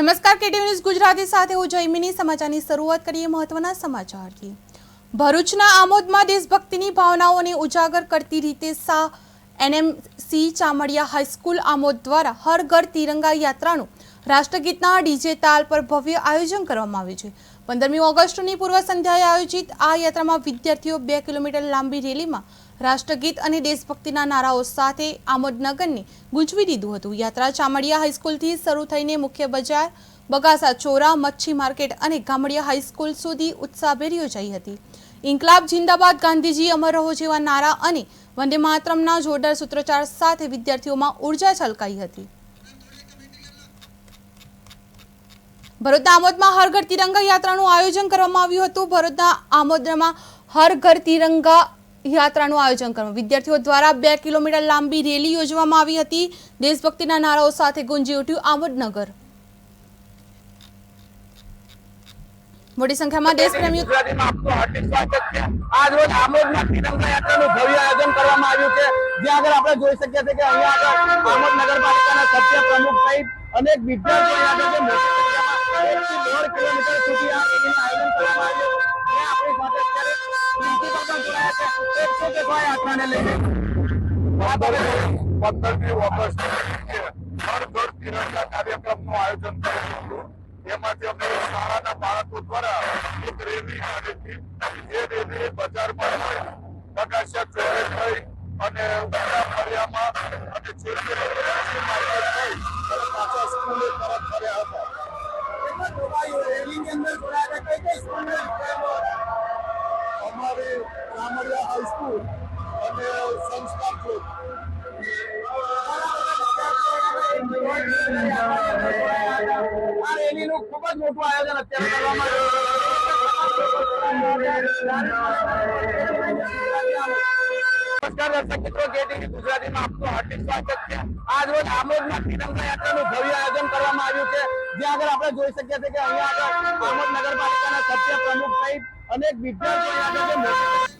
નમસ્કાર KT news Gujarati સાથે હું જયમિની. સમાચારની શરૂઆત કરીએ મહત્વના સમાચારથી. ભરૂચના આમોદમાં દેશભક્તિની ભાવનાઓને ઉજાગર કરતી રીતે Shah NMC Chamdiya high school Amod દ્વારા હર ઘર તિરંગા યાત્રાનું રાષ્ટ્રગીતના ડીજે તાલ પર ભવ્ય આયોજન કરવામાં આવ્યું છે. પંદરમી ઓગસ્ટની પૂર્વ સંધ્યાએ આયોજિત આ યાત્રામાં વિદ્યાર્થીઓ બે કિલોમીટર લાંબી રેલીમાં રાષ્ટ્રગીત અને દેશભક્તિના નારાઓ સાથે આમોદનગરને ગુંજવી દીધું હતું. યાત્રા ચામડિયા હાઈસ્કૂલથી શરૂ થઈને મુખ્ય બજાર, બગાસા ચોરા, મચ્છી માર્કેટ અને ગામડિયા હાઈસ્કૂલ સુધી ઉત્સાહભેર યોજાઈ હતી. ઇન્કલાબ જિંદાબાદ, ગાંધીજી અમર રહો જેવા નારા અને વંદે માતરમના જોરદાર સૂત્રોચ્ચાર સાથે વિદ્યાર્થીઓમાં ઊર્જા છલકાઈ હતી. ભરૂચના આમોદમાં હર ઘર તિરંગા યાત્રાનું આયોજન કરવામાં આવ્યું હતું. ભરૂચના આમોદમાં હર ઘર તિરંગા યાત્રાનું આયોજન કરવામાં વિદ્યાર્થીઓ દ્વારા બે કિલોમીટર લાંબી રેલી યોજવામાં આવી હતી. દેશભક્તિના નારાઓ સાથે ગુંજી ઉઠ્યું આમોદનગર. મોટી સંખ્યામાં દેશપ્રેમીઓ આજ રોજ આમોદમાં તિરંગા યાત્રાનું ભવ્ય આયોજન કરવામાં આવ્યું છે. જ્યાં આગળ આપણે જોઈ શકીએ છીએ કે અહીંયા આગળ આમોદ નગરપાલિકાના સત્ય પ્રમુખ સહિત અનેક વિદ્યાર્થીઓ અત્યારે પ્રિન્સિપલ પણ જોડાયા છે એક શું કહેશો આ યાત્રાને લઈને પંદરમી ઓગસ્ટ હર ઘર તિરંગા કાર્યક્રમનું આયોજન કરેલું હતું એમાંથી અમે શાળાના બાળકો દ્વારા એક રેલી કાઢી હતી એ રેલી બજારમાં બગાસિયા ચોરે થઈ અને ઉમરા ફળિયામાં અને અને પાછા સ્કૂલે પરત ફર્યા હતા કેટલા જોડાયું અંદર જોડાયા કઈ કઈ વિદ્યાર્થીઓ અમારી રામડિયા હાઈસ્કૂલ અને સંસ્કાર ચોક ખૂબ જ મોટું આયોજન અત્યારે નમસ્કાર દર્શક મિત્રો કેટીવી ગુજરાતીમાં આપનું હાર્દિક સ્વાગત છે. આજ રોજ આમોદમાં તિરંગા યાત્રાનું ભવ્ય આયોજન કરવામાં આવ્યું છે. જ્યાં આગળ આપણે જોઈ શકીએ છીએ કે અહીંયા આગળ આમોદ નગરપાલિકાના અને એક વિદ્યાર્થીઓ